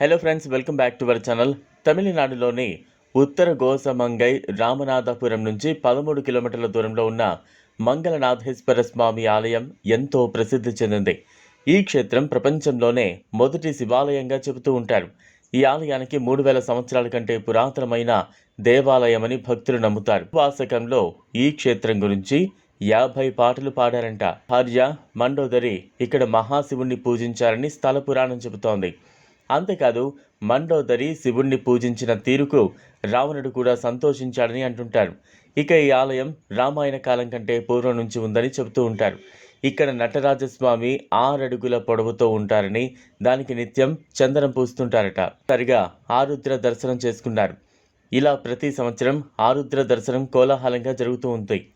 Hello friends welcome back to our channel తమిళనాడులోని ఉత్తర గోసమంగై రామనాథపురం నుంచి పదమూడు కిలోమీటర్ల దూరంలో ఉన్న మంగళనాథేశ్వర స్వామి ఆలయం ఎంతో ప్రసిద్ధి చెందింది. ఈ క్షేత్రం ప్రపంచంలోనే మొదటి శివాలయంగా చెబుతూ ఉంటారు. ఈ ఆలయానికి మూడు వేల సంవత్సరాల కంటే పురాతనమైన దేవాలయమని భక్తులు నమ్ముతారు. వాసకంలో ఈ క్షేత్రం గురించి యాభై పాటలు పాడారంట. భార్య మండోదరి ఇక్కడ మహాశివుణ్ణి పూజించారని స్థల పురాణం చెబుతోంది. అంతేకాదు మండోదరి శివుణ్ణి పూజించిన తీరుకు రావణుడు కూడా సంతోషించాడని అంటుంటారు. ఇక ఈ ఆలయం రామాయణ కాలం కంటే పూర్వం నుంచి ఉందని చెబుతూ ఉంటారు. ఇక్కడ నటరాజస్వామి ఆరడుగుల పొడవుతో ఉంటారని దానికి నిత్యం చందనం పూస్తుంటారట. సరిగా ఆరుద్ర దర్శనం చేసుకున్నారు. ఇలా ప్రతి సంవత్సరం ఆరుద్ర దర్శనం కోలాహలంగా జరుగుతూ ఉంది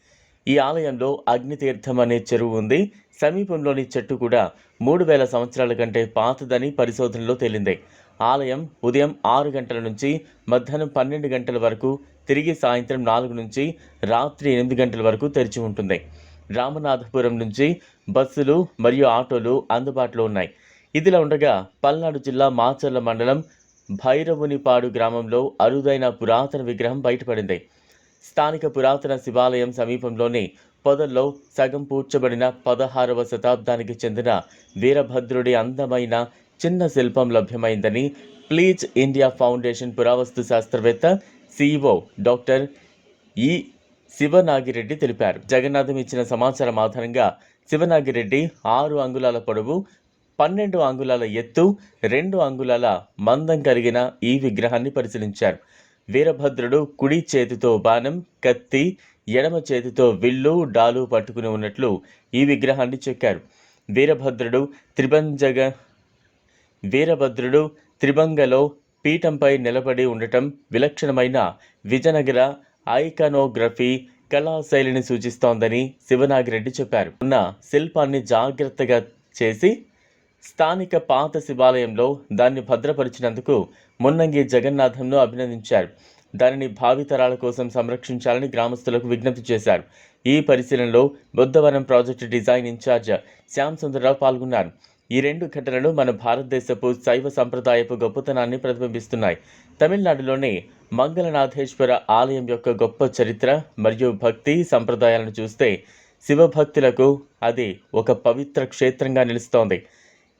ఈ ఆలయంలో అగ్నితీర్థం అనే చెరువు ఉంది. సమీపంలోని చెట్టు కూడా మూడు వేల సంవత్సరాల కంటే పాతదని పరిశోధనలో తేలింది. ఆలయం ఉదయం ఆరు గంటల నుంచి మధ్యాహ్నం పన్నెండు గంటల వరకు తిరిగి సాయంత్రం నాలుగు నుంచి రాత్రి ఎనిమిది గంటల వరకు తెరిచి ఉంటుంది. రామనాథపురం నుంచి బస్సులు మరియు ఆటోలు అందుబాటులో ఉన్నాయి. ఇదిలా ఉండగా పల్నాడు జిల్లా మాచర్ల మండలం భైరవునిపాడు గ్రామంలో అరుదైన పురాతన విగ్రహం బయటపడింది. స్థానిక పురాతన శివాలయం సమీపంలోని పొదల్లో సగం పూడ్చబడిన పదహారవ శతాబ్దానికి చెందిన వీరభద్రుడి అందమైన చిన్న శిల్పం లభ్యమైందని ప్లీజ్ ఇండియా ఫౌండేషన్ పురావస్తు శాస్త్రవేత్త సిఇఓ డాక్టర్ ఈ శివనాగిరెడ్డి తెలిపారు. జగన్నాథం ఇచ్చిన సమాచారం ఆధారంగా శివనాగిరెడ్డి ఆరు అంగుళాల పొడవు పన్నెండు అంగుళాల ఎత్తు రెండు అంగుళాల మందం కలిగిన ఈ విగ్రహాన్ని పరిశీలించారు. వీరభద్రుడు కుడి చేతితో బాణం కత్తి ఎడమ చేతితో విల్లు డాలు పట్టుకుని ఉన్నట్లు ఈ విగ్రహాన్ని చెక్కారు. వీరభద్రుడు త్రిభంజగ వీరభద్రుడు త్రిభంగలో పీఠంపై నిలబడి ఉండటం విలక్షణమైన విజయనగర ఐకానోగ్రఫీ కళాశైలిని సూచిస్తోందని శివనాగిరెడ్డి చెప్పారు. ఉన్న శిల్పాన్ని జాగ్రత్తగా చేసి స్థానిక పాత శివాలయంలో దాన్ని భద్రపరిచినందుకు మున్నంగి జగన్నాథంను అభినందించారు. దానిని భావితరాల కోసం సంరక్షించాలని గ్రామస్తులకు విజ్ఞప్తి చేశారు. ఈ పరిశీలనలో Buddhavanam project design incharge Shyam Sundararao పాల్గొన్నారు. ఈ రెండు ఘటనలు మన భారతదేశపు శైవ సంప్రదాయపు గొప్పతనాన్ని ప్రతిబింబిస్తున్నాయి. తమిళనాడులోని మంగళనాథేశ్వర ఆలయం యొక్క గొప్ప చరిత్ర మరియు భక్తి సంప్రదాయాలను చూస్తే శివభక్తులకు అది ఒక పవిత్ర క్షేత్రంగా నిలుస్తోంది.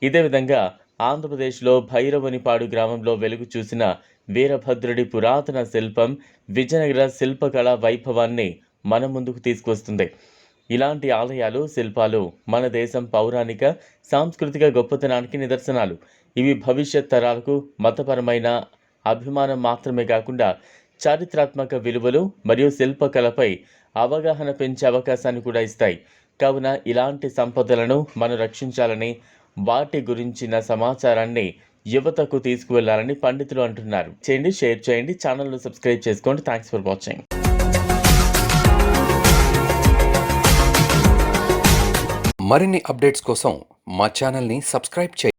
ఇదే విధంగా ఆంధ్రప్రదేశ్లో భైరవనిపాడు గ్రామంలో వెలుగు చూసిన వీరభద్రుడి పురాతన శిల్పం విజయనగర శిల్పకళా వైభవాన్ని మన ముందుకు తీసుకొస్తుంది ఇలాంటి ఆలయాలు శిల్పాలు మన దేశం పౌరాణిక సాంస్కృతిక గొప్పతనానికి నిదర్శనాలు. ఇవి భవిష్యత్ తరాలకు మతపరమైన అభిమానం మాత్రమే కాకుండా చారిత్రాత్మక విలువలు మరియు శిల్పకళపై అవగాహన పెంచే అవకాశాన్ని కూడా ఇస్తాయి. కావున ఇలాంటి సంపదలను మనం రక్షించాలని వాటి గురించిన సమాచారాన్ని యువతకు తీసుకువెళ్ళాలని పండితులు అంటున్నారు. చేయండి షేర్ చేయండి ఛానల్ను సబ్స్క్రైబ్ చేసుకోండి. Thanks for watching. మరిన్ని అప్డేట్స్ కోసం మా ఛానల్ని సబ్స్క్రైబ్ చేయండి.